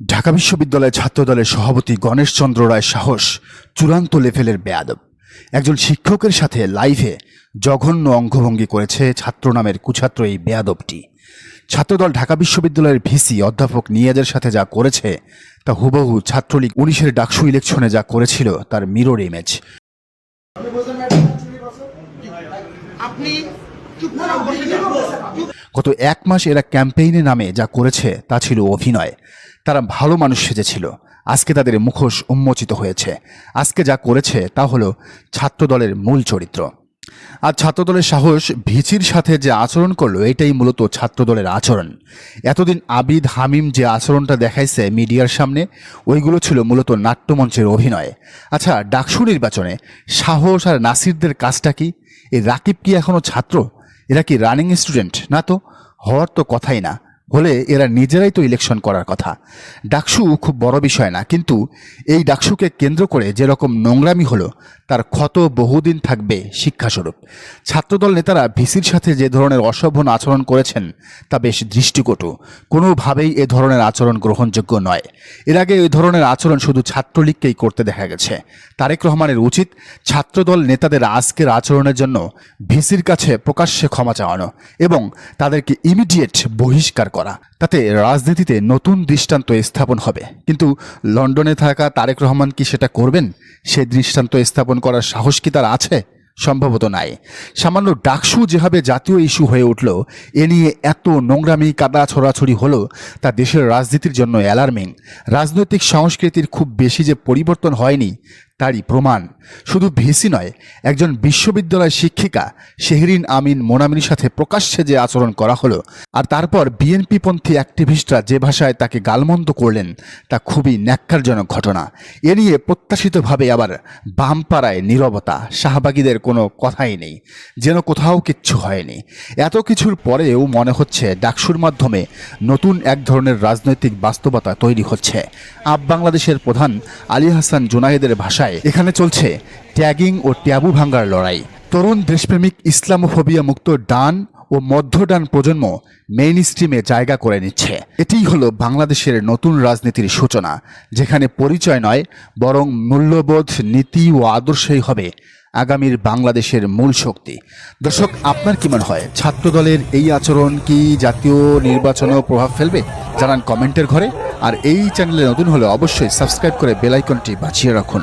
ঢাকা বিশ্ববিদ্যালয়ের ছাত্রদলের সভাপতি গণেশ চন্দ্র রায় সাহস চূড়ান্ত লেভেলের বেয়াদব। একজন শিক্ষকের সাথে লাইভে জঘন্য অঙ্গভঙ্গি করেছে ছাত্র নামের কুছাত্র এই বেয়াদবটি। ছাত্রদল ঢাকা বিশ্ববিদ্যালয়ের ভিসি অধ্যাপক নিয়াজের সাথে যা করেছে, তা হুবহু ছাত্রলীগ উনিশের ডাকসু ইলেকশনে যা করেছিল, তার মিরর ইমেজ আপনি গত এক মাস এরা ক্যাম্পেইনে নামে যা করেছে তা ছিল অভিনয়। তারা ভালো মানুষ সেজেছিল। আজকে তাদের মুখোশ উন্মোচিত হয়েছে। আজকে যা করেছে তা হলো ছাত্রদলের মূল চরিত্র। আর ছাত্রদলের সাহস ভিচির সাথে যে আচরণ করল, এটাই মূলত ছাত্রদলের আচরণ। এতদিন আবিদ, হামিম যে আচরণটা দেখাইছে মিডিয়ার সামনে, ওইগুলো ছিল মূলত নাট্যমঞ্চের অভিনয়। আচ্ছা ডাকসু নির্বাচনে সাহস আর নাসিরদের কাজটা কি? এই রাকিব কি এখনও ছাত্র? এরা কি রানিং স্টুডেন্ট না তো? হওয়ার তো কথাই না। হলে এরা নিজেরাই তো ইলেকশন করার কথা। ডাকসু খুব বড় বিষয় না, কিন্তু এই ডাকসুকে কেন্দ্র করে যেরকম নোংরামি হলো, তার ক্ষত বহুদিন থাকবে শিক্ষাস্বরূপ। ছাত্রদল নেতারা ভিসির সাথে যে ধরনের অসভ্য আচরণ করেছেন, তা বেশ দৃষ্টিকটু। কোনোভাবেই এ ধরনের আচরণ গ্রহণযোগ্য নয়। এর আগে এই ধরনের আচরণ শুধু ছাত্রলীগকেই করতে দেখা গেছে। তারেক রহমানের উচিত ছাত্রদল নেতাদের আজকের আচরণের জন্য ভিসির কাছে প্রকাশ্যে ক্ষমা চাওয়ানো এবং তাদেরকে ইমিডিয়েট বহিষ্কার করা। তাতে রাজনীতিতে নতুন দৃষ্টান্ত স্থাপন হবে। কিন্তু লন্ডনে থাকা তারেক রহমান কি সেটা করবেন? সে দৃষ্টান্ত স্থাপন করার সাহস কি তার আছে? সম্ভবত নাই। সামান্য ডাকসু যেভাবে জাতীয় ইস্যু হয়ে উঠল, এ নিয়ে এত নোংরামি, কাদা ছড়াছড়ি হলো, তা দেশের রাজনীতির জন্য অ্যালার্মিং। রাজনৈতিক সংস্কৃতির খুব বেশি যে পরিবর্তন হয়নি তারই প্রমাণ। শুধু ভিসি নয়, একজন বিশ্ববিদ্যালয় শিক্ষিকা শেহরিন আমিন মোনামির সাথে প্রকাশ্যে যে আচরণ করা হলো আর তারপর বিএনপিপন্থী অ্যাক্টিভিস্টরা যে ভাষায় তাকে গালমন্দ করলেন, তা খুবই ন্যাক্কারজনক ঘটনা। এ নিয়ে প্রত্যাশিতভাবে আবার বামপাড়ায় নীরবতা, শাহবাগীদের কোনো কথাই নেই, যেন কোথাও কিচ্ছু হয়নি। এত কিছুর পরেও মনে হচ্ছে ডাকসুর মাধ্যমে নতুন এক ধরনের রাজনৈতিক বাস্তবতা তৈরি হচ্ছে। আপ বাংলাদেশের প্রধান আলী হাসান জুনায়েদের ভাষায় এখানে চলছে ট্যাগিং ও ট্যাবু ভাঙ্গার লড়াই। তরুণ দেশপ্রেমিক ইসলামোফোবিয়া মুক্ত ডান ও মধ্য ডান প্রজন্ম মেইন স্ট্রিমে জায়গা করে নিচ্ছে। এটিই হলো বাংলাদেশের নতুন রাজনীতির সূচনা, যেখানে পরিচয় নয়, বরং মূল্যবোধ, নীতি ও আদর্শই হবে আগামীর বাংলাদেশের মূল শক্তি। দর্শক, আপনার কি মনে হয়, ছাত্রদলের এই আচরণ কি জাতীয় নির্বাচনেও প্রভাব ফেলবে? জানান কমেন্টের ঘরে, আর এই চ্যানেলে নতুন হলে অবশ্যই সাবস্ক্রাইব করে বেলাইকনটি বাঁচিয়ে রাখুন।